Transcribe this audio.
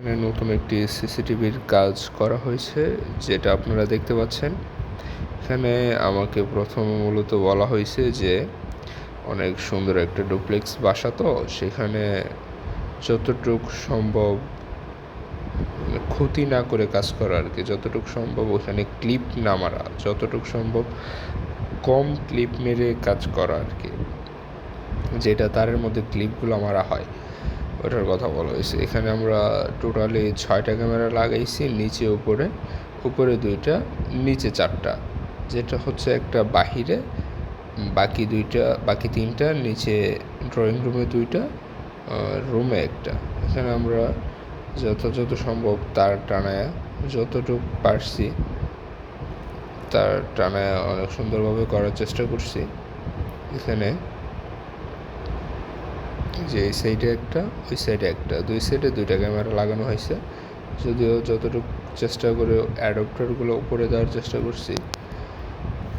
এখানে নতুন একটি সিসিটিভির কাজ করা হয়েছে, যেটা আপনারা দেখতে পাচ্ছেন। এখানে আমাকে প্রথম মূলত বলা হয়েছে যে, অনেক সুন্দর একটা ডুপ্লেক্স বাসা তো, সেখানে যতটুক সম্ভব মানে ক্ষতি না করে কাজ করা আর কি। যতটুকু সম্ভব ওখানে ক্লিপ না মারা, যতটুক সম্ভব কম ক্লিপ মেরে কাজ করা আর কি। যেটা তারের মধ্যে ক্লিপগুলো মারা হয়। ওটার কথা বলা হয়েছে। এখানে আমরা টোটালি ছয়টা ক্যামেরা লাগাইছি, নিচে, উপরে। উপরে দুইটা, নিচে চারটা। যেটা হচ্ছে একটা বাহিরে, বাকি দুইটা, বাকি তিনটা, নিচে ড্রয়িং রুমে দুইটা রুমে একটা। এখানে আমরা যথাযথ সম্ভব তার টানায় যতটুকু পারছি, তার টানায় অনেক সুন্দরভাবে করার চেষ্টা করছি। এখানে যে এই সাইডে একটা, ওই সাইডে একটা। দুই সাইডে দুইটা ক্যামেরা লাগানো হয়েছে। যদিও যতটুকু চেষ্টা করে অ্যাডপ্টারগুলো উপরে দেওয়ার চেষ্টা করছি